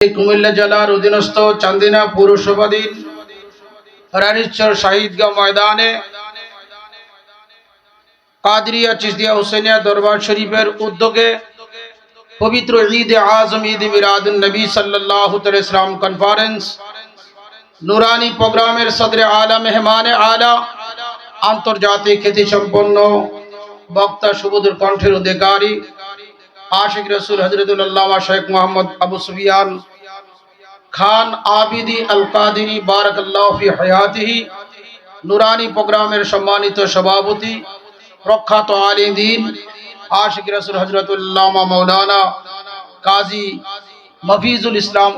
কুমিল্লা জেলার অধীনস্থ চান্দিনা পৌরসভাধীন রানীশ্বর শাহিদগাঁও ময়দানে কাদরিয়া চিস্তিয়া হুসেনিয়া দরবার শরীফের উদ্যোগে পবিত্র ঈদ আজম ঈদ মিরাদুন নবী ইসলাম কনফারেন্স নুরানি প্রোগ্রামের সদরে আলা মেহমানে আলা, আন্তর্জাতিক খ্যাতি সম্পন্ন বক্তা সুবুদুর কণ্ঠের অধিকারী, আশিক রসুল হজরতুল্লামা শেখ মোহাম্মদ আবু সুফিয়ান খান আবিদি আল কাদিনী বারাকাল্লাহ ফি হায়াতিহি, নুরানি প্রোগ্রামের সম্মানিত সভাপতি, প্রখ্যাত আলিম দিন আশিক রসুল হজরতুল্লামা মৌলানা কাজী মফিজুল ইসলাম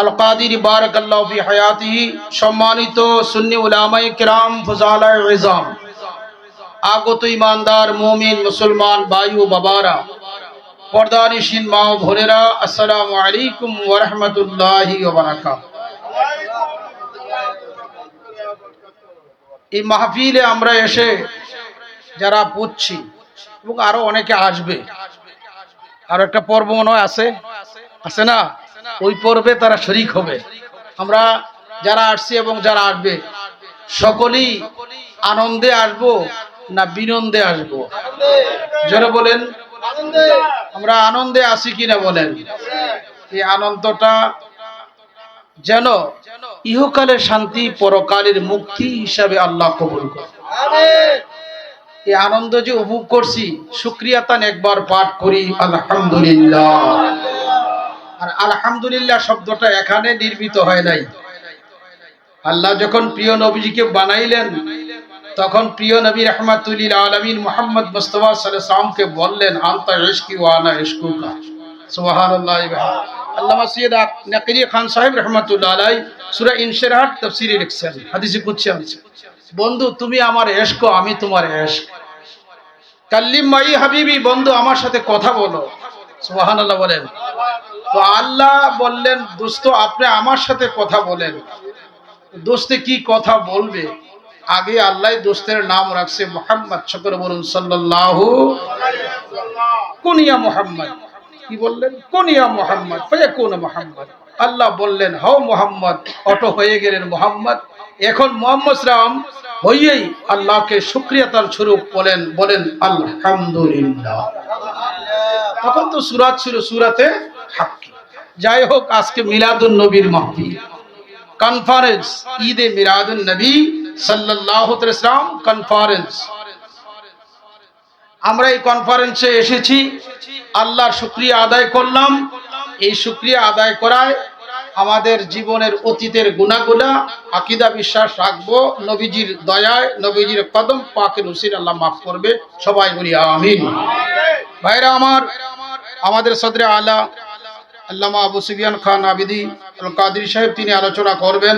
আল কাদির বারাকাল্লাহ ফি হায়াতিহি, সম্মানিত সুন্নি উলামাই কিরাম ফুজালায়ে ইজাম। আগত ইমানদার মুমিন মুসলমান বায়ু বাবারা পর্দানিসীন মা ও ভোরেরা, আসসালামু আলাইকুম ওয়া রাহমাতুল্লাহি ওয়া বারাকাতুহু এই মাহফিলে আমরা এসে যারা পুচ্ছি এবং আরও অনেকে আসবে, আর একটা পর্ব মনে হয় আছে? আছে না? ওই পর্বে তারা শরিক হবে। আমরা যারা আসছি এবং যারা আসবে, সকলেই আনন্দে আসব না বিনন্দে আসব? যারা বলেন আমরা আনন্দে আছি কিনা বলেন? এই আনন্দটা যেন ইহকালের শান্তি পরকালের মুক্তি হিসাবে আল্লাহ কবুল করে। এই আনন্দ যে উপভোগ করছি শুক্রিয়া তান একবার পাঠ করি আলহামদুলিল্লাহ। আর আলহামদুলিল্লাহ শব্দটা এখানে নির্মিত হয় নাই। আল্লাহ যখন প্রিয় নবীজিকে বানাইলেন তখন প্রিয় নবী রহমাতুল্লিল আলমিন মোহাম্মদ মুস্তফা সাল্লামকে বললেন, আন্তা ইশকি ওয়ানা ইশকুকা? সুবহানাল্লাহ আল্লামা সৈয়দ নাকিরি খান সাহেব রহমাতুল্লাহ আলাই সূরা ইনশিরাহ তাফসীরে লিখছেন, হাদিসে কুদসি আছে। বন্ধু, তুমি আমার এশক আমি তোমার এশক কাল্লিম মাই হাবিবি, বন্ধু, আমার সাথে কথা বলো। সুবহানাল্লাহ বলেন। তো আল্লাহ বললেন, দোস্ত, আপনি আমার সাথে কথা বলেন। দোস্তে, কি কথা বলবে? আগে আল্লাহ দোস্তের নাম রাখছে মোহাম্মদ সকর বলুন সাল্লাল্লাহু কুনিয়া মোহাম্মদ? কি বললেন? কুনিয়া মোহাম্মদ? কোন মোহাম্মদ। আল্লাহ বললেন হও মোহাম্মদ অটো হয়ে গেলেন মোহাম্মদ। এখন মোহাম্মদ রাম হইয়েই আল্লাহকে সুক্রিয়াতার স্বরূপ বলেন বলেন আলহামদুলিল্লাহ। তখন তো সুরাত ছিল সুরাতে হাক্কি। যাই হোক আজকে মিলাদুন নবীর মাহফিল। কনফারেন্স ঈদে মিলাদুন নবী কনফারেন্স আমরা এই কনফারেন্সে এসেছি। আল্লাহর শুক্রিয়া আদায় করলাম। এই শুক্রিয়া আদায় করায় আমাদের জীবনের অতীতের গুণাগুলা আকিদা বিশ্বাস রাখব। নবীজির দয়ায়, নবীজির কদম পাকের উসির আল্লাহ মাফ করবে। সবাই বলি আমিন। ভাইরা আমার, আমাদের সদরে আলা আল্লামা আবু সুফিয়ান খান আবিদি কাদির সাহেব, তিনি আলোচনা করবেন।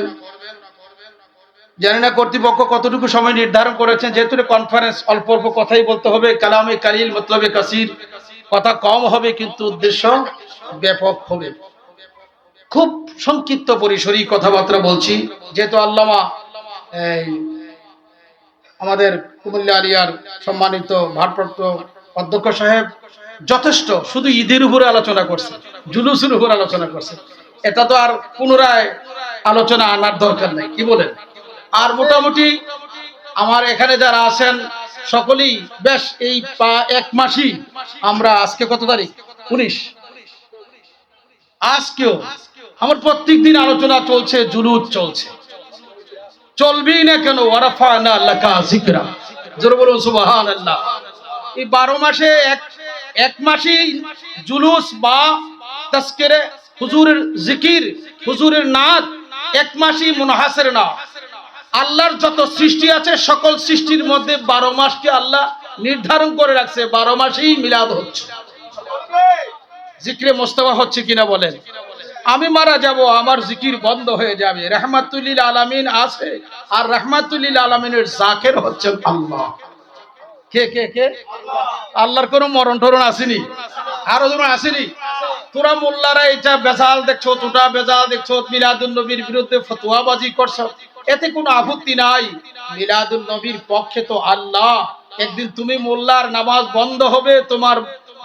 জানি না কর্তৃপক্ষ কতটুকু সময় নির্ধারণ করেছেন, যেহেতু কনফারেন্স অল্প অল্প কথাই বলতে হবে, কালামে কালিল মতলবে কাসির, কথা কম হবে কিন্তু উদ্দেশ্য ব্যাপক হবে। খুব সংক্ষিপ্ত পরিসরই কথাবার্তা বলছি, যেহেতু আল্লামা আমাদের কুমিল্লা আলিয়ার সম্মানিত ভারপ্রাপ্ত অধ্যক্ষ সাহেব যথেষ্ট, শুধু ঈদের উপরে আলোচনা করছে, জুলুসের উপর আলোচনা করছে। এটা তো আর পুনরায় আলোচনা আনার দরকার নাই, কি বলেন? আর মোটামুটি আমার এখানে যারা আছেন, সকলেই বেশ এই এক মাসই আমরা আজকে কত তারিখ? উনিশ। আজকেও আমার প্রত্যেক দিন আলোচনা চলছে জুলুস চলছে। চলবেই না কেন? ওয়ারাফা না জিকরা জোর বলুন সুবাহান আল্লাহ এই বারো মাসে এক এক মাসই জুলুস বা হুজুরের জিকির, হুজুরের নাচ এক মাসই মুনহাসের না। আল্লাহর যত সৃষ্টি আছে, সকল সৃষ্টির মধ্যে বারো মাসকে আল্লাহ নির্ধারণ করে রাখছে। বারো মাসেই মিলাদ হচ্ছে। জিক্রে মোস্তফা হচ্ছে কিনা বলেন? আমি মারা যাব, আমার জিকির বন্ধ হয়ে যাবে। রহমাতুল্লিল আলামিন আছে, আর রহমাতুল্লিল আলামিনের জাকের হচ্ছেন আল্লাহ। কে কে কে? আল্লাহর কোনো মরণ টরণ আসেনি? আরও যেন আসেনি? তোরা মোল্লারা এটা বেজাল দেখছ তোটা বেজাল দেখছ মিলাদুল নবীর বিরুদ্ধে ফতোয়াবাজি করছ। এতে কোনো আপত্তি নাই। মিলাদুল নবীর পক্ষে তো আল্লাহ। একদিন তুমি মোল্লার নামাজ বন্ধ হবে, তোমার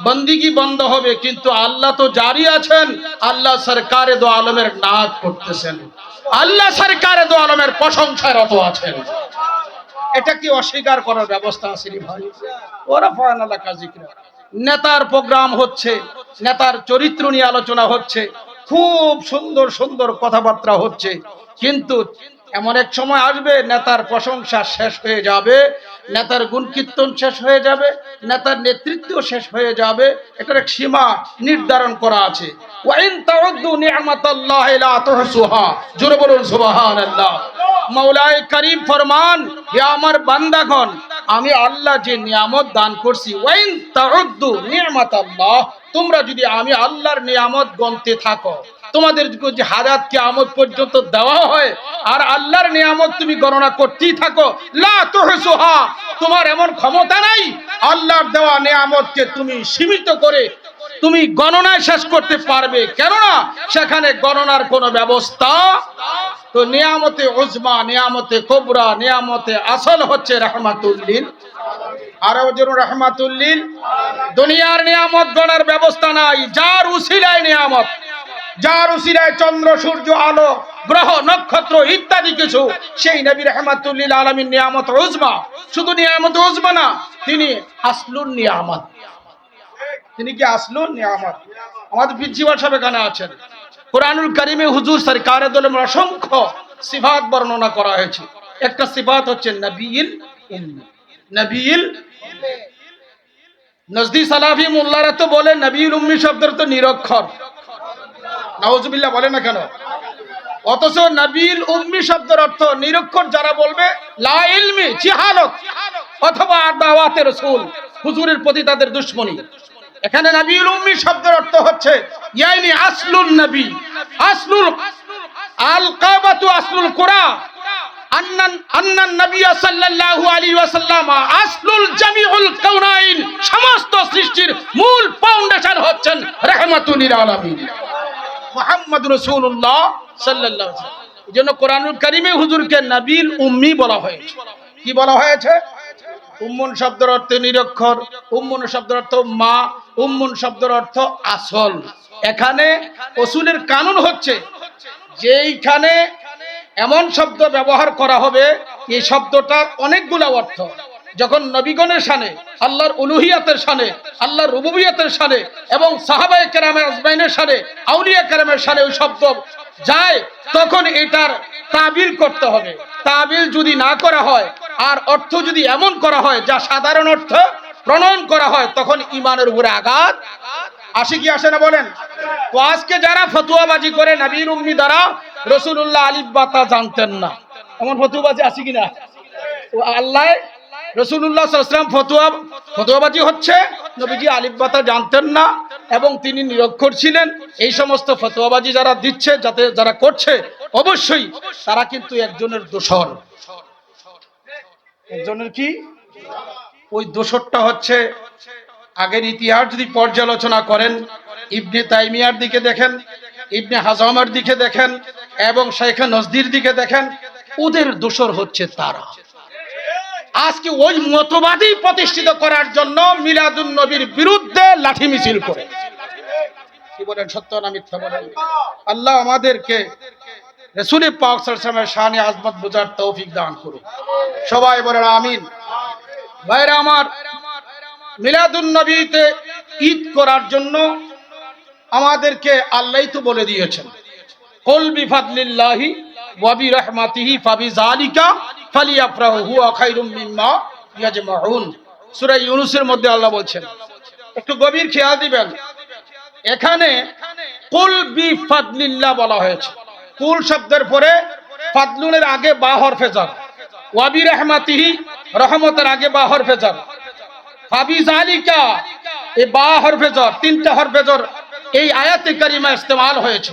বন্দিগি বন্ধ হবে, কিন্তু আল্লাহ তো জারি আছেন। আল্লাহ সরকারে দো আলমের নাচ করতেছেন। আল্লাহ সরকারে দো আলমের প্রশংসারত আছেন। এটা কি অস্বীকার করার ব্যবস্থা আছে ভাই? ওরা ফয়ান আল্লাহ কাজিকরা নেতার প্রোগ্রাম হচ্ছে, নেতার চরিত্র নিয়ে আলোচনা হচ্ছে, খুব সুন্দর সুন্দর কথাবার্তা হচ্ছে, কিন্তু এমন এক সময় আসবে, নেতার প্রশংসা শেষ হয়ে যাবে, নেতার গুণ কীর্তন শেষ হয়ে যাবে, নেতার নেতৃত্ব শেষ হয়ে যাবে, এটার এক সীমা নির্ধারণ করা আছে। জোরে করিম ফরমান, হে আমার বান্দাগণ, আমি আল্লাহ যে নিয়ামত দান করছি, ওয়াইন তাউদ্দু নি'মাতাল্লাহ তোমরা যদি আমি আল্লাহর নিয়ামত গন্তে থাকো। তোমাদের যে হাজাত কিয়ামত পর্যন্ত দেওয়া হয়, আর আল্লাহর নিয়ামত তুমি গণনা করতেই থাকো। লা তোমার এমন ক্ষমতা নাই। আল্লাহর দেওয়া নিয়ামতকে তুমি সীমিত করে তুমি গণনায় শেষ করতে পারবে। কেননা সেখানে গণনার কোনো ব্যবস্থা তো নিয়ামতে উজমা, নিয়ামতে কোবরা, নিয়ামতে আসল হচ্ছে রহমাতুল্লিল। আর ওজন রহমাতুল্লিল, দুনিয়ার নিয়ামত গণার ব্যবস্থা নাই, যার উসিলায় নিয়ামত। যার উসিলায় চন্দ্র, সূর্য, আলো, গ্রহ, নক্ষত্র ইত্যাদি কিছু, সেই নবী রহমাতুল্লিল আলমীর নিয়ামত উজমা। শুধু নিয়ামত উজমা না, তিনি আসলুন নিয়ামত। তিনি কি আসলুন নিয়ামত? আমাদের প্রিন্সিপাল সাহেব এখানে আছেন। কোরআনুল করিমে হুজুর সরকারের দলের অসংখ্য সিফাত বর্ণনা করা হয়েছে। একটা সিফাত হচ্ছে নবীল নবীল নজদি সালাফি মোল্লারা তো বলে নবীল উম্মি শব্দের তো নিরক্ষর। নওয়াজুবিল্লাহ বলে না কেন? অথচ নবীল উম্মি শব্দের অর্থ নিরক্ষর যারা বলবে, লা ইলমি জিহালত অথবা দাওয়াতে রাসূল, হুজুরের প্রতি তাদের দুশ্মনী। এখানে নবীল উম্মি শব্দের অর্থ হচ্ছে, ইয়াইনি আসলুন নবী, আসলুল আল কাবাতু আসলুল কুরআন আন্নান আন্নান নবী সাল্লাল্লাহু আলাইহি ওয়াসাল্লাম, আসলুল জামিউল কাউনাইন সমস্ত সৃষ্টির মূল ফাউন্ডেশন হচ্ছেন রাহমাতুল লিল আলামিন। মুহাম্মদ আলাইহি ওয়াসাল্লাম। এজন্য কোরআনুল কারীমে হুজুরকে নবীল উম্মি বলা হয়েছে। কি বলা হয়েছে? উম্মুন শব্দের অর্থ নিরক্ষর, উম্মুন শব্দের অর্থ মা, উম্মুন শব্দের অর্থ আসল। এখানে অসুলের কানুন হচ্ছে, যেইখানে এমন শব্দ ব্যবহার করা হবে, এই শব্দটার অনেকগুলো অর্থ। যখন নবীগণের সানে আল্লাহর উলুহিয়াতের সানে আল্লাহর রুবুবিয়াতের সানে এবং সাহাবায়ে কেরামের আজমাইনের সানে আউলিয়া কেরামের সানে ওই শব্দ যায়, তখন এটার তাবিল করতে হবে। তাবিল যদি না করা হয়, আর অর্থ যদি এমন করা হয়, যা সাধারণ অর্থ প্রণয়ন করা হয়, তখন ইমানের উপরে আঘাত আসে কি আসে না বলেন? তো আজকে যারা ফতুয়াবাজি করে নবীর উম্মি দ্বারা রসুল্লাহ আলিফ জানতেন না। এমন ফতুয়াবাজি আছে কিনা? আল্লাহ রসুল্লাহ সাল্লাম ফতুয়া, ফতুয়াবাজি হচ্ছে। নবীজি আলিফ বাতা জানতেন না এবং তিনি নিরক্ষর ছিলেন। এই সমস্ত ফতুয়াবাজি যারা দিচ্ছে, যাতে যারা করছে, অবশ্যই তারা কিন্তু একজনের দোষর। একজনের কি? ওই দোষরটা হচ্ছে আগের ইতিহাস যদি পর্যালোচনা করেন, ইবনে তাইমিয়ার দিকে দেখেন, ইবনে হাজামের দিকে দেখেন এবং শেখা নজদির দিকে দেখেন, ওদের দোষর হচ্ছে তারা। আজকে ওই মতবাদী প্রতিষ্ঠিত করার জন্য মিলাদুন নবীর বিরুদ্ধে লাঠি মিছিল করে। কি বলেন, সত্য না মিথ্যা বলেন? আল্লাহ আমাদেরকে রসুলি পাক সালামের শানে আজমত বোঝার তৌফিক দান করুন সবাই বলেন আমিন। ভাইরা আমার, মিলাদুন নবীতে ঈদ করার জন্য আমাদেরকে আল্লাহ তো বলে দিয়েছেন। কল বিফাদলিল্লাহি ওয়া বিরহমাতিহি ফাবিযালিকা ফালিয়াফরাহু, হুয়া মিম্মা ইয়াজমাউন। সূরা ইউনূসের মধ্যে আল্লাহ বলছেন, একটু গভীর খেয়াল দিবেন। এখানে কুল বিফাদলিল্লাহ বলা হয়েছে। কুল শব্দের পরে ফাদলুনের আগে বা হরফে জার ওয়া বিরহমাতিহি রহমতের আগে বা হরফে জার ফাবিজালিকা এই বা হরফে জর তিনটা হরফে জর এই আয়াতে কারিমা ইস্তেমাল হয়েছে।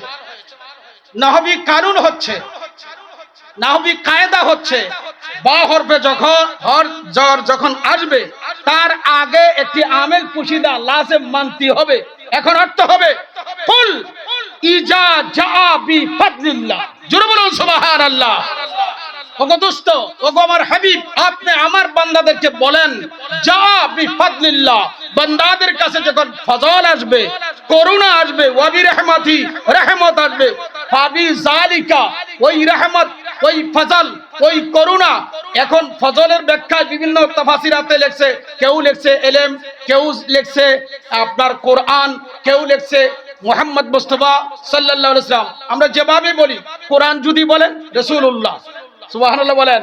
নাহবি কারণ হচ্ছে নাহবি কায়দা হচ্ছে, বা যখন, হর যখন আসবে, তার আগে একটি আমেল পুশিদা হবে। এখন অর্থ হবে ইজা বি ফাদলিল্লাহ। জোরে বলুন ওগো দোস্ত ওগো আমার হাবিব, আপনি আমার বান্দাদেরকে বলেন যা বিফাদলিল্লাহ বান্দাদের কাছে যখন ফজল আসবে, করুণা আসবে, ওয়াবি রহমাতি, রহমত আসবে, ফাবি জালিকা ওই রহমত ওই ফজল, ওই করুণা। এখন ফজলের ব্যাখ্যায় বিভিন্ন তাফাসিরাতে লেখছে, কেউ লেখছে এলেম, কেউ লেখছে আপনার কোরআন, কেউ লেখছে মোহাম্মদ মুস্তফা সাল্লাল্লাহু আলাইহি সাল্লাম আমরা যেভাবে বলি, কোরআন যদি বলেন, রাসূলুল্লাহ। সুবহানাল্লাহ বলেন।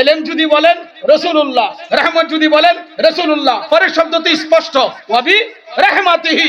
এলেম যদি বলেন রসুল্লাহ রহমত যদি বলেন রসুল্লাহ পরের শব্দটি স্পষ্ট। ওয়াবি রহমাতিহি।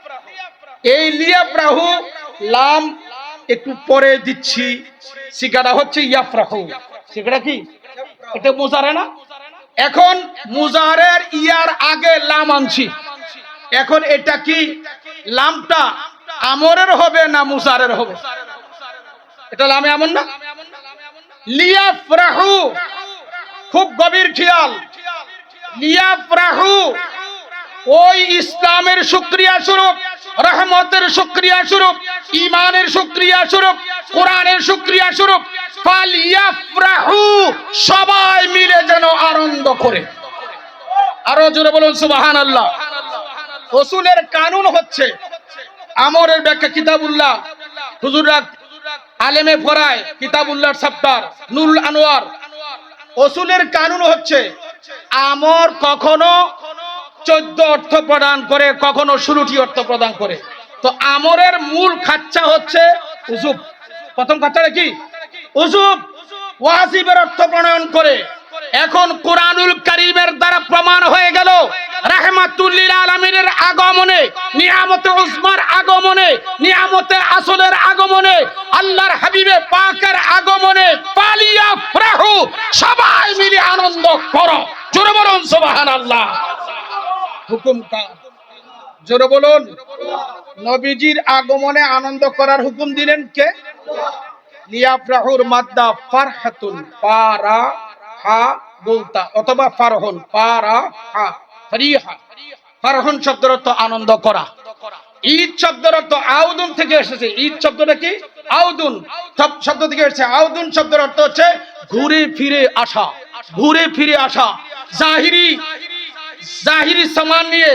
এই লিয়াফরাহু লাম একটু পরে দিচ্ছি। শিকাটা হচ্ছে ইয়াফরাহু শিকাটা কি? এটা মুজারে না? এখন মুজারের ইয়ার আগে লাম আনছি। এখন এটা কি? লামটা আমরের হবে না মুজারের হবে? এটা লামে এমন না? লিয়াফরাহু খুব গভীর খেয়াল। লিয়াফরাহু ওই ইসলামের শুক্রিয়া স্বরূপ রহমতের শুক্রিয়া স্বরূপ ইমানের শুক্রিয়া স্বরূপ, কোরআনের শুক্রিয়া স্বরূপ সবাই মিলে যেন আনন্দ করে। আরও জোরে বলুন, সুবহানাল্লাহ। রসুলের কানুন হচ্ছে, আমরের ব্যাখ্যা কিতাবুল্লাহ, হুজুররা আলেমে ফরায় কিতাবুল্লাহর সাপ্তার, নুরুল আনোয়ার। অসুলের কানুন হচ্ছে, আমর কখনো চোদ্দ অর্থ প্রদান করে, কখনো ষোলোটি অর্থ প্রদান করে। তো আমরের মূল খাচ্চা হচ্ছে উজুব। প্রথম খাচ্চাটা কি? উজুব। ওয়াজিবের অর্থ প্রণয়ন করে। এখন কোরআনুল কারিমের দ্বারা প্রমাণ হয়ে গেল, রাহমাতুল্লিল আলমিনের আগমনে, নিয়ামতে উসমার আগমনে, নিয়ামতে আসলের আগমনে, আল্লাহর হাবিবে পাকের আগমনে পালিয়া ফ্রাহু সবাই মিলে আনন্দ করো। হুকুম জোরে বলুন। নবীজির আগমনে আনন্দ করার হুকুম দিলেন কে? লিয়াফরাহুর মাদ্দা ফারহাতুন, পারা হা বলতা, অথবা ফারহন, পারা হা, ফরিহা। ফারহন শব্দের অর্থ আনন্দ করা। ঈদ শব্দের অর্থ আউদুন থেকে এসেছে। ঈদ শব্দটা কি? আউদুন। শব্দ থেকে এসেছে। আউদুন শব্দের অর্থ হচ্ছে ঘুরে ফিরে আসা। ঘুরে ফিরে আসা। জাহিরি জাহিরি সামান নিয়ে,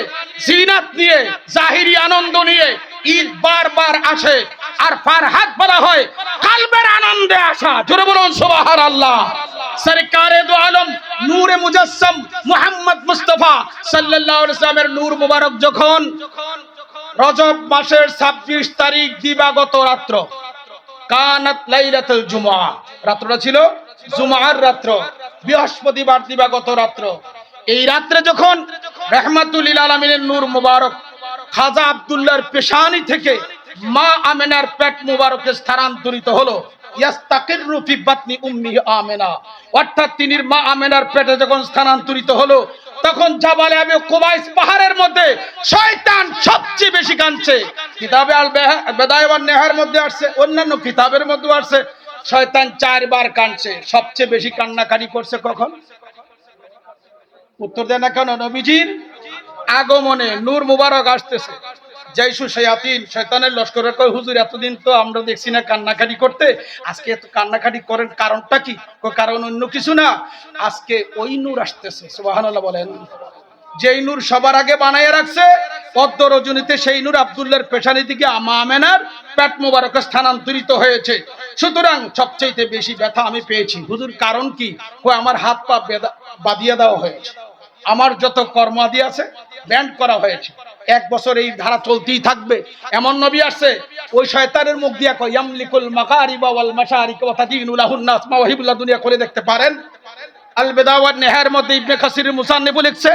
জিনাত নিয়ে, জাহিরি আনন্দ নিয়ে ঈদ বারবার আসে আর ফারহাত বলা হয় কালবের আনন্দে আসা। জোরে বলুন সুবহান আল্লাহ সরকারে দু আলম, নূরে মুজাসসাম মুহাম্মদ মুস্তাফা সাল্লাল্লাহু আলাইহি সাল্লামের নূর মুবারক যখন রজব মাসের 26 তারিখ দিবাগত রাত্র, কানাত লাইলাতুল জুমআ। রাত্রটা ছিল জুমআর রাত্র, বৃহস্পতিবার দিবাগত রাত্র। এই রাত্রে যখন রহমাতুল্লিল আলমিনের নূর মুবারক খাজা আব্দুল্লাহর পেশানি থেকে মা আমেনার পেট মুবারকে স্থানান্তরিত হলো অন্যান্য কিতাবের মধ্যে আসছে, শয়তান চারবার কাঁদছে। সবচেয়ে বেশি কান্নাকাটি করছে কখন? উত্তর দেন না কেন, নবীজির আগমনে নূর মুবারক আসতেছে। জয়সু শয়াতিন, শয়তানের লস্করের কয়, হুজুর, এতদিন তো আমরা দেখছি না কান্নাকাটি করতে। আজকে এত কান্নাকাটি করেন কারণটা কি? কারণ অন্য কিছু না। আজকে ওই নূর আসতেছে। সুবহানাল্লাহ বলেন। যেই নূর সবার আগে বানাইয়া রাখছে, পদ্ম রজনীতে সেই নূর আব্দুল্লাহর পেশানি দিকে আমা আমেনার পেট মোবারকে স্থানান্তরিত হয়েছে। সুতরাং সবচেয়ে বেশি ব্যথা আমি পেয়েছি। হুজুর, কারণ কি? আমার হাত পা বাঁধিয়ে দেওয়া হয়েছে। আমার যত কর্মাদি আছে ব্যান্ড করা হয়েছে। এক বছর এই ধারা চলতেই থাকবে। এমন নবী আসছে, ওই শয়তানের মুখ দিয়া কয়, ইয়ামলিকুল মাকারিবা ওয়াল মাশারিক ওয়া তাদিনুল লাহুন নাস মাওয়াহিবুল্লাহ দুনিয়া করে দেখতে পারেন। আল বেদাওয়াত নেহার মধ্যে ইবনে কাসির মুসান্নিফ লিখছে,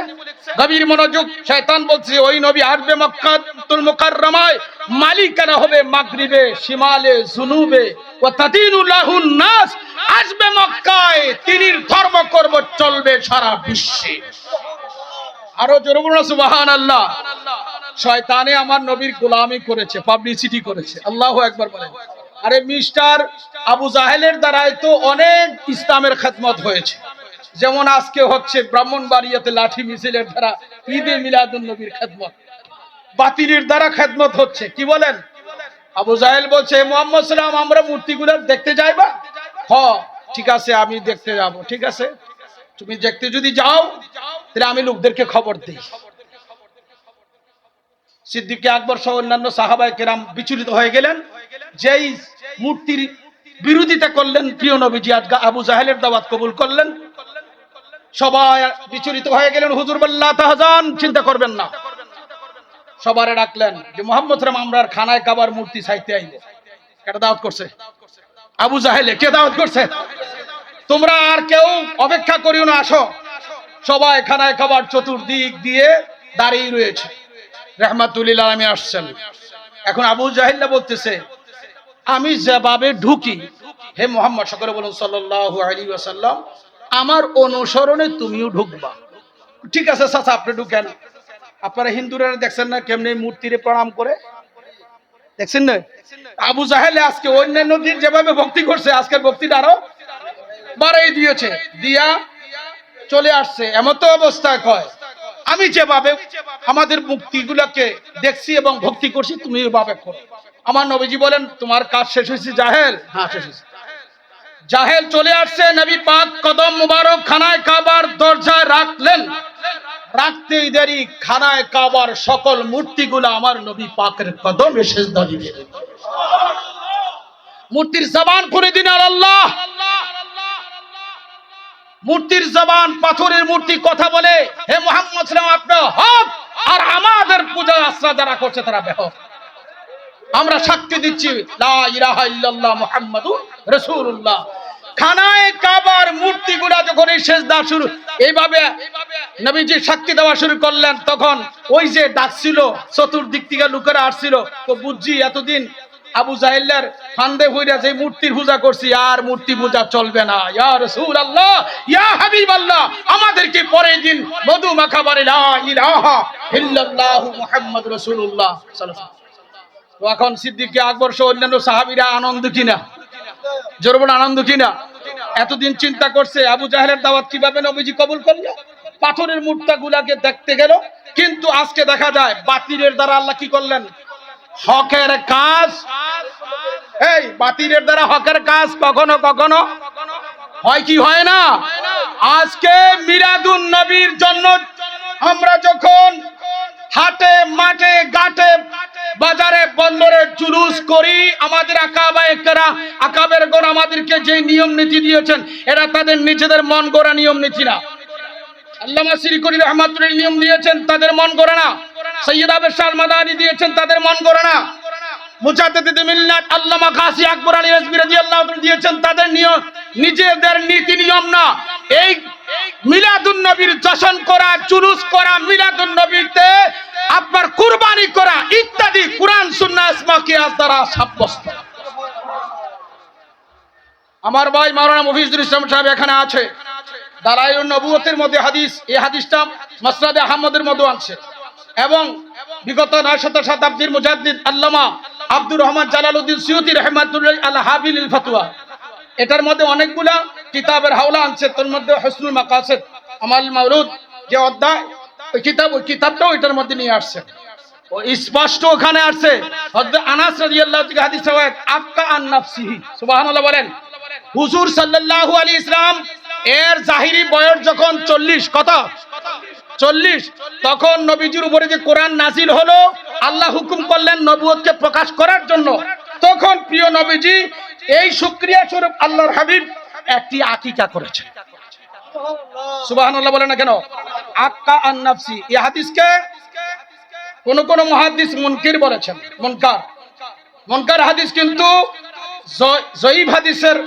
গভীর মনোযোগ, শয়তান বলছে, ওই নবী আসবে মক্কা মক্কাতুল মুকাররমায়, মালিকানা হবে মাগরিবে, শিমালে, জুনুবে ও তাদিনুল্লাহুন নাস, আসবে মক্কায়, তিনির ধর্ম করব, চলবে সারা বিশ্বে। আরও জোরে বলুন সুবহানাল্লাহ। শয়তানে আমার নবীর গোলামি করেছে পাবলিসিটি করেছে। আল্লাহু একবার বলেন আরে মিস্টার আবু জাহেলের দ্বারাই তো অনেক ইসলামের খেদমত হয়েছে। যেমন আজকে হচ্ছে ব্রাহ্মণবাড়িয়াতে লাঠি মিছিলের দ্বারা ঈদে মিলাদুন নবীর খেদমত। বাতিলের দ্বারা খেদমত হচ্ছে, কি বলেন? আবু জাহেল বলছে মোহাম্মদ সাল্লাম আমরা মূর্তিগুলো দেখতে যাইবা? হ, ঠিক আছে, আমি দেখতে যাব, ঠিক আছে? তুমি দেখতে যদি যাও, তাহলে আমি লোকদেরকে খবর দিই। সিদ্দিককে আকবর সহ অন্যান্য সাহাবাই কেরাম বিচলিত হয়ে গেলেন। যেই মূর্তির বিরোধিতা করলেন, প্রিয় নবীজি, আজকে আবু জাহেলের দাওয়াত কবুল করলেন। সবাই বিচলিত হয়ে গেলেন, হুজুর বল্লাহ তাহজান, চিন্তা করবেন না। সবারে ডাকলেন যে, মোহাম্মদ রাম আমরার খানায় কাবার মূর্তি চাইতে আইলে এটা দাওয়াত করছে? আবু জাহেলে, কে দাওয়াত করছে? তোমরা আর কেউ অপেক্ষা করিও না, আসো। সবাই খানায় খাবার চতুর্দিক দিয়ে দাঁড়িয়ে রয়েছে। রহমাতুল্লিল আলমী আসছেন। এখন আবু জাহিল্লা বলতেছে, আমি যেভাবে ঢুকি, হে মোহাম্মদ, সকলে বলুন সাল্লাহ আলী ওয়াসাল্লাম, আমার অনুসরণে তুমিও ঢুকবা। ঠিক আছে চাচা, আপনি ঢুকেন। আপনারা হিন্দুরা দেখছেন না কেমনি মূর্তিরে প্রণাম করে? দেখছেন না? আবু জাহেলে আজকে অন্যান্য দিন যেভাবে ভক্তি করছে, আজকের ভক্তিটা আরও বাড়াই দিয়েছে দিয়া চলে আসছে। এমন তো অবস্থায় কয়। আমি যেভাবে আমাদের মুক্তিগুলোকে দেখছি এবং ভক্তি করছি তুমি এভাবে করো। আমার নবীজি বলেন তোমার কাজ শেষ হয়েছে জাহেল? হ্যাঁ শেষ হয়েছে। জাহেল চলে আসছে নবী পাক কদম মুবারক খানায় কাবার দরজায় রাখলেন। রাখতেই দেরি খানায় কাবার সকল মূর্তিগুলো আমার নবী পাকের কদম এসে দাঁড়িয়ে মূর্তির জবান করে দিন আর আল্লাহ। মূর্তির জবান, পাথরের মূর্তি, কথা বলে, হে মোহাম্মদ আপনার হক আর আমাদের পূজা আশ্রা যারা করছে তারা বেহক। আমরা সাক্ষী দিচ্ছি রাসূলুল্লাহ। খানায় কাবার যখন এই শুরু, এইভাবে নবীজি সাক্ষী দেওয়া শুরু করলেন। তখন ওই যে ডাকছিল চতুর্দিক থেকে লোকেরা আসছিল, তো বুঝছি, এতদিন আবু জাহেল্লার ফান্দে হইরা যে মূর্তির পূজা করছি, আর মূর্তি পূজা চলবে না। ইয়া রাসূলুল্লাহ, ইয়া হাবিবাল্লাহ, আমাদেরকে পরে দিন মধু মাখাবারে লা ইলাহা ইল্লাল্লাহু মুহাম্মাদুর রাসূলুল্লাহ সাল্লাল্লাহু তো এখন সিদ্দিককে আকবর সহ অন্যান্য সাহাবিরা আনন্দ কিনা? জোরবন আনন্দ কিনা? এতদিন চিন্তা করছে, আবু জাহেলের দাওয়াত কীভাবে নবীজি কবুল করল? পাথরের মূর্তা গুলাকে দেখতে গেল, কিন্তু আজকে দেখা যায়, বাতিলের দ্বারা আল্লাহ কি করলেন? হকের কাজ। এই বাতিলের দ্বারা হকের কাজ কখনো কখনো হয় কি হয় না? আজকে মিরাদুন নবীর জন্য আমরা যখন হাটে, মাঠে, ঘাটে, বাজারে বন্দরে জুলুস করি, আমাদের আকাবায়কেরা আকাবের গণ আমাদেরকে যে নিয়ম নীতি দিয়েছেন, এরা তাদের নিজেদের মন গড়া নিয়ম নীতি না। আল্লামা সিরিকুরি রহমাতুল্লাহ নিয়ম দিয়েছেন, তাদের মন করে না। আপনার কুরবানি করা, ইত্যাদি কোরআন দ্বারা সাব্যস্ত। আমার ভাই মাওলানা মফিজুল ইসলাম সাহেব এখানে আছে। দালাইল নবুয়তের মধ্যে হাদিস, এই হাদিসটা মাসরাদে আহমদের মধ্যে আনছে এবং বিগত নয় শত শতাব্দীর মুজাদ্দিদ আল্লামা আব্দুর রহমান জালালউদ্দিন সিউতি রহমাতুল্লাহ আল হাবিল ফাতুয়া এটার মধ্যে অনেকগুলা কিতাবের হাওলা আনছে, তোর মধ্যে হসনুল মাকাসেদ, আমাল মাউলুদ যে অধ্যায়, ওই কিতাব, ওই কিতাবটাও এটার মধ্যে নিয়ে আসছে। ও স্পষ্ট ওখানে আসছে আনাস রাদিয়াল্লাহু থেকে হাদিস রাওয়ায়াত আক্কা আন নাফসিহি, সুবহানাল্লাহ বলেন, হুজুর সাল্লাল্লাহু আলাইহি ইসলাম, এর জাহিরি বয়স যখন 40 কত? চল্লিশ। তখন নবীজির উপরে যে কোরআন নাজিল হলো, আল্লাহ হুকুম করলেন নবুয়তকে প্রকাশ করার জন্য। তখন প্রিয় নবীজি, এই শুক্রিয়া স্বরূপ আল্লাহর হাবিব একটি আকিকা করেছে সুবহানাল্লাহ বলে না কেন? আক্কা আন নাফসি। এই হাদিসকে কোন কোন মুহাদ্দিস মুনকির বলেছেন। মুনকার। মুনকার হাদিস কিন্তু জয়ীব হাদিসের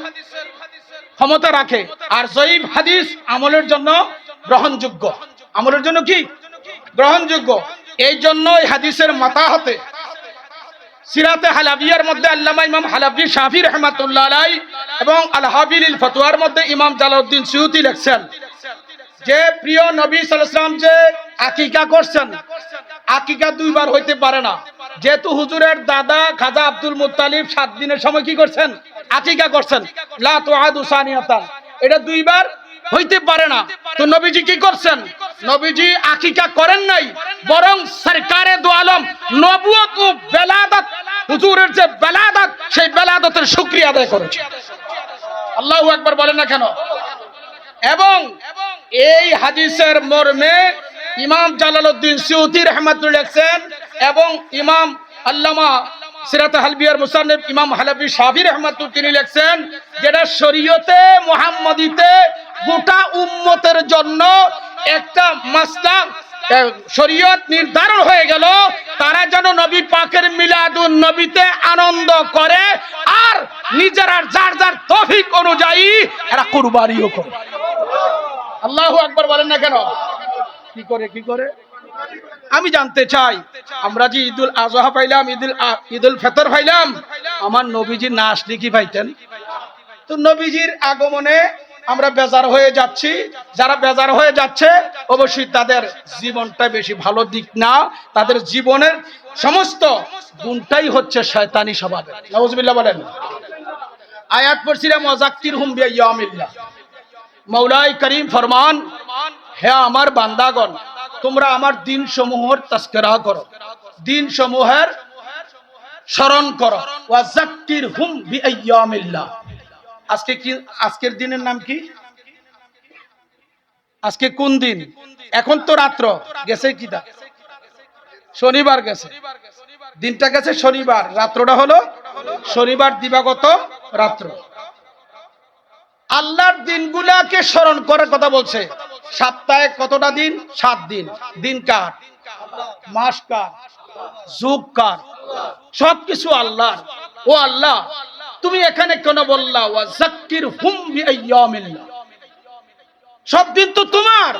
ক্ষমতা রাখে। আর জয়ীব হাদিস আমলের জন্য গ্রহণযোগ্য। আমলের জন্য কি? গ্রহণযোগ্য। এই জন্যই হাদিসের মাথা হতে সিরাতে হালাবিয়ার মধ্যে আল্লামা ইমাম হালাবি শাফি রহমাতুল্লাহ আলাই এবং আল হাবিল ফতুয়ার মধ্যে ইমাম জালাউদ্দিন সিউতি লেখছেন। যে প্রিয় নবী সাল্লাম যে আকিকা করছেন, আকিকা দুইবার হইতে পারে না। যেহেতু হুজুরের দাদা খাজা আব্দুল মুত্তালিব সাত দিনের সময় কি করছেন? আকিকা করছেন। লা এটা দুইবার হইতে পারে না। তো নবীজি কি করছেন? নবীজি আকিকা করেন নাই, বরং সরকারে দু আলম নবুয়ত ও বেলাদাত, হুজুরের যে বেলাদাত, সেই বেলাদাতের শুকরিয়া আদায় করেছে। আল্লাহু একবার বলেন না কেন? এবং এই হাদিসের মর্মে ইমাম জালালউদ্দিন সিউতি রহমাতুল্লাহ লেখছেন, এবং ইমাম আল্লামা সিরাত হালবিয়ার মুসান্নিফ ইমাম হালাবি শাফি রহমাতুল তিনি লেখছেন, যেটা শরীয়তে, মুহাম্মদিতে গোটা উম্মতের জন্য একটা মাসলা শরীয়ত নির্ধারণ হয়ে গেল। তারা যেন নবী পাকের মিলাদুন নবীতে আনন্দ করে আর নিজেরা যার যার তফিক অনুযায়ী এরা কুরবানিও করে। আল্লাহু আকবার বলেন না কেন? কি করে কি করে? আমি জানতে চাই, আমরা যে ঈদুল আজহা পাইলাম, ঈদুল ঈদুল ফেতর পাইলাম, আমার নবীজি না আসলে কি পাইতেন? তো নবীজির আগমনে আমরা বেজার হয়ে যাচ্ছি। যারা বেজার হয়ে যাচ্ছে, অবশ্যই তাদের জীবনটা বেশি ভালো দিক না। তাদের জীবনের সমস্ত গুণটাই হচ্ছে শয়তানি স্বভাবের। নওয়াজবিল্লাহ বলেন। আয়াত পড়ছিলাম ওয়াজাক্কির হুম বিয়ামিল্লাহ মৌলাই করিম ফরমান, হে আমার বান্দাগণ, তোমরা আমার দিন সমূহের তস্করা করো। দিন সমূহের স্মরণ করো। ওয়াজাক্কির হুম বিয়ামিল্লাহ আজকে কি, আজকের দিনের নাম কি? আজকে কোন দিন? এখন তো রাত্র। গেছে কি তা? শনিবার গেছে। দিনটা গেছে শনিবার। রাত্রটা হলো শনিবার দিবাগত রাত্র। আল্লাহর দিনগুলাকে স্মরণ করার কথা বলছে। সপ্তাহে কতটা দিন? সাত দিন। দিন কার? মাস কার? যুগ কার? সবকিছু আল্লাহর। ও আল্লাহ তুমি এখানে কেন বললা সব দিন তো তোমার।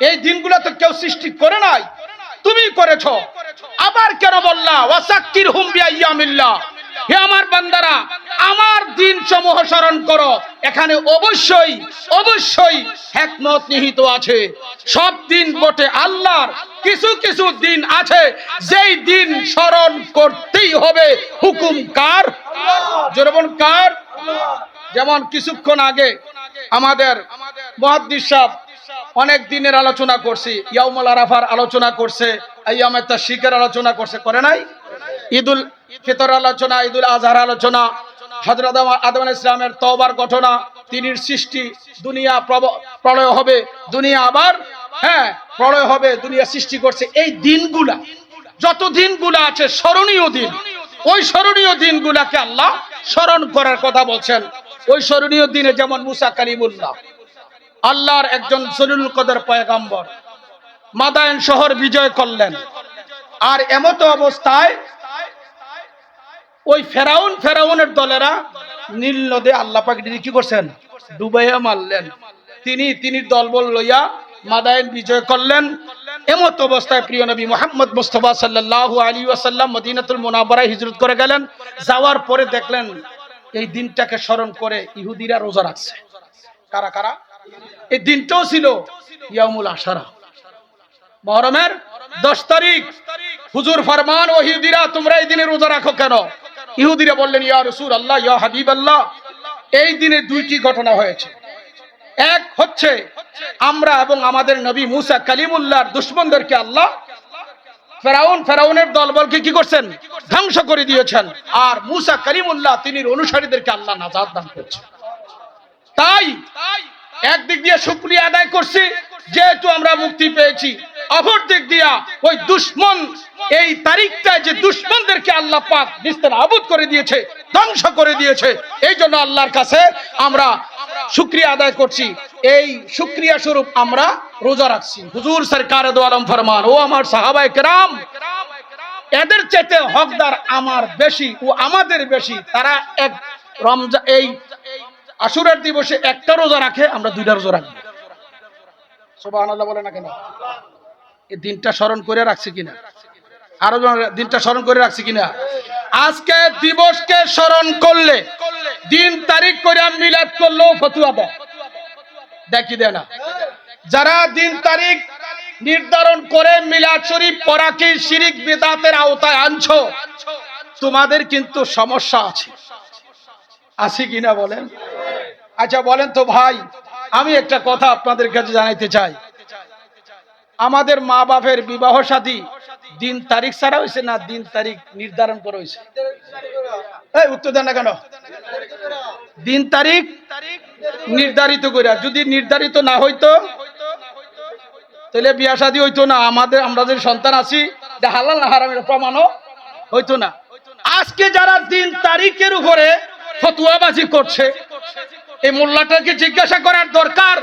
এই দিনগুলো তো কেউ সৃষ্টি করে নাই। তুমি করেছ। আবার কেন বললা ওয়া জাক্কির হুম হে আমার বান্দারা আমার দিন সমূহ স্মরণ করো। এখানে অবশ্যই অবশ্যই হেকমত নিহিত আছে। সব দিন বটে আল্লাহর, কিছু কিছু দিন আছে। যেই দিন স্মরণ করতেই হবে। হুকুম কার? যেমন কার? যেমন কিছুক্ষণ আগে আমাদের মহাদ্দিস অনেক দিনের আলোচনা করছি, ইয়াউমুল আরাফার আলোচনা করছে, আইয়ামে তাশরিকের আলোচনা করছে, করে নাই? ঈদুল ফিতর আলোচনা, ঈদুল আজহার আলোচনা হযরত আদম ইসলামের তওবার ঘটনা, তিনির সৃষ্টি দুনিয়া প্রলয় হবে, দুনিয়া আবার হ্যাঁ প্রলয় হবে, দুনিয়া সৃষ্টি করছে। এই দিনগুলা, যত দিনগুলা আছে, স্মরণীয় দিন, ওই স্মরণীয় দিনগুলাকে আল্লাহ স্মরণ করার কথা বলছেন। ওই স্মরণীয় দিনে যেমন মুসা কালিমুল্লাহ, আল্লাহর একজন সরুল কদর পয়গাম্বর, মাদায়ন শহর বিজয় করলেন। আর এমতো অবস্থায় ওই ফেরাউন, ফেরাউনের দলেরা নীল নদে আল্লাহ পাক কি করছেন? ডুবাইয়া মারলেন। তিনি তিনি দলবল লইয়া মাদায়ন বিজয় করলেন। এমত অবস্থায় প্রিয় নবী মোহাম্মদ মুস্তফা সাল্লাল্লাহু আলী ওয়াসাল্লাম মদিনাতুল মুনাওয়ারায় হিজরত করে গেলেন। যাওয়ার পরে দেখলেন এই দিনটাকে স্মরণ করে ইহুদিরা রোজা রাখছে। কারা কারা? এই দিনটাও ছিল ইয়ামুল আশারা। মহরমের দশ তারিখ। হুজুর ফরমান ও ইহুদিরা, তোমরা এই দিনে রোজা রাখো কেন? ইহুদিরা বললেন, ইয়া রসুল আল্লাহ ইয়া হাবিব আল্লাহ এই দিনে দুইটি ঘটনা হয়েছে। এক হচ্ছে, আমরা এবং আমাদের নবী মুসা কালিমুল্লাহর দুশ্মনদেরকে আল্লাহ ফেরাউন, ফেরাউনের দলবলকে কি করছেন? ধ্বংস করে দিয়েছেন। আর মুসা কালিমুল্লাহ, তিনি অনুসারীদেরকে আল্লাহ নাজাদ দান করছেন। তাই একদিক দিয়ে শুক্রিয়া আদায় করছি, যেহেতু আমরা মুক্তি পেয়েছি। অপর দিক দিয়া ওই দুশ্মন, এই তারিখটায় যে দুশ্মনদেরকে আল্লাহ পাক নিস্তার আবুদ করে দিয়েছে, ধ্বংস করে দিয়েছে, এই জন্য আল্লাহর কাছে আমরা শুক্রিয়া আদায় করছি। এই শুক্রিয়া স্বরূপ আমরা রোজা রাখছি। হুজুর সরকার দো আলম ফরমান, ও আমার সাহাবায়ে কেরাম, এদের চেতে হকদার আমার বেশি ও আমাদের বেশি। তারা এক রমজা, এই আশুরার দিবসে একটা রোজা রাখে, আমরা দুইটা রোজা রাখি। সুবহানাল্লাহ বলে না কেন? দিনটা স্মরণ করে রাখছে কিনা? আরও দিনটা স্মরণ করে রাখছে কিনা? আজকে দিবসকে স্মরণ করলে দিন তারিখ করে মিলাদ করলেও ফতুয়া দেয়। দেখি দেয় না। যারা দিন তারিখ নির্ধারণ করে মিলাদ শরীফ পড়াকে শিরিক বেদাতের আওতায় আনছো? তোমাদের কিন্তু সমস্যা আছে। আছে কিনা বলেন? আচ্ছা বলেন তো ভাই, আমি একটা কথা আপনাদের কাছে জানাইতে চাই। আমাদের মা বাপের বিবাহ সাথী, দিন তারিখ ছাড়া হয়েছে না দিন তারিখ নির্ধারণ করা হয়েছে? উত্তর দেন না কেন? দিন তারিখ নির্ধারিত করে যদি নির্ধারিত না হইতো, তাহলে বিয়া শাদী হইতো না। আমাদের, আমরা যে সন্তান আছি হালাল না হারামের প্রমাণও হইতো না। আজকে যারা দিন তারিখের উপরে ফতুয়াবাজি করছে, এই মোল্লাটাকে জিজ্ঞাসা করার দরকার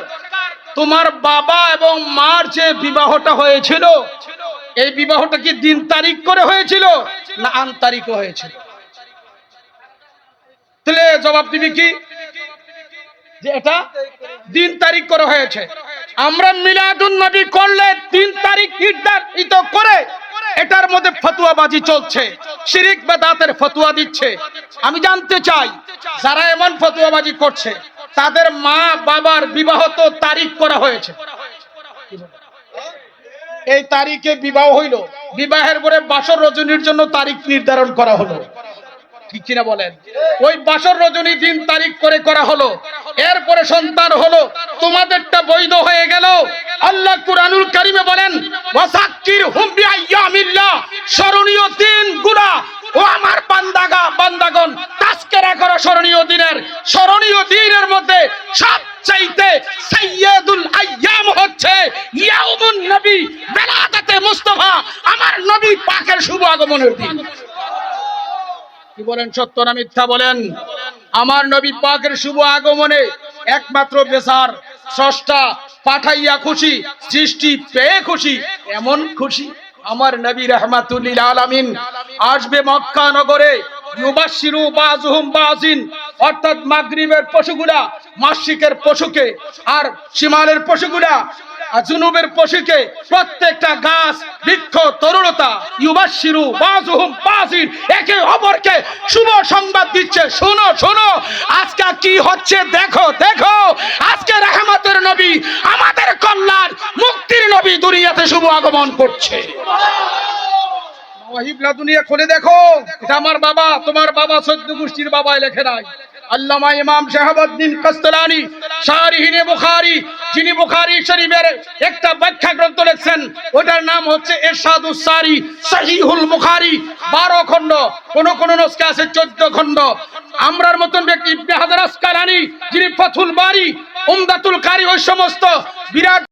তোমার বাবা এবং মার যে বিবাহটা হয়েছিল, এই বিবাহটা কি দিন তারিখ করে হয়েছিল না আন তারিখ হয়েছিল? তাহলে জবাব দিবি কি? যে এটা দিন তারিখ করে হয়েছে। আমরা মিলাদুন নবী করলে তিন তারিখ নির্ধারিত করে এটার মধ্যে ফতুয়াবাজি চলছে, শিরিক বেদাতের ফতুয়া দিচ্ছে। আমি জানতে চাই, যারা এমন ফতুয়াবাজি করছে তাদের মা বাবার বিবাহ তো তারিখ করা হয়েছে। এই তারিখে বিবাহ হইল। বিবাহের পরে বাসর রজনীর জন্য তারিখ নির্ধারণ করা হলো। রজনী দিন হলো। এরপরে সন্তান হলো। তোমাদেরটা বৈধ হয়ে গেল। আল্লাহ বলেন হুম স্মরণীয়গুলা ও আমার বান্দাগা, বান্দাগণ তাস্কেরা করো স্মরণীয় দিনের স্মরণীয় দিনের মধ্যে সবচাইতে সাইয়্যিদুল আইয়াম হচ্ছে ইয়াউমুন নবী বেলাদাতে মুস্তাফা, আমার নবী পাকের শুভ আগমনের দিন। কি বলেন সত্য না মিথ্যা বলেন? আমার নবী পাকের শুভ আগমনে একমাত্র বেসার স্রষ্টা পাঠাইয়া খুশি, সৃষ্টি পেয়ে খুশি, এমন খুশি আমার নবী রহমাতুল্লিল আলামিন আসবে মক্কা নগরে ইউবাশিরু অর্থাৎ মাগরিবের পশুগুলা, মাসিকের পশুকে, আর শিমালের পশুগুলা আর জুনুবের পশুকে প্রত্যেকটা গাছ, বৃক্ষ, তরুণতা, ইউবাশিরু বাজুহুম বাজিন একে অপরকে শুভ সংবাদ দিচ্ছে। শোনো শোনো, আজকে কি হচ্ছে দেখো দেখো, আজকে রহমতের নবী, আমাদের কল্যাণ, মুক্তির নবী দুনিয়াতে শুভ আগমন করছে। দুনিয়া খুলে দেখো, এটা আমার বাবা, তোমার বাবা সদ্য গোষ্ঠীর বাবা লেখে নাই। আল্লামা ইমাম শাহাবুদ্দিন বুখারী, যিনি বুখারী শরীফের একটা ব্যাখ্যা গ্রন্থ লিখছেন, ওটার নাম হচ্ছে ইরশাদুস সারি, সহিহুল বুখারী 12 খণ্ড, কোন কোন নস্কে আছে 14 খণ্ড। আমরার মতন ব্যক্তি ইবনে হাজার আসকালানি, যিনি বারি, উমদাতুল কারি, ওই সমস্ত বিরাট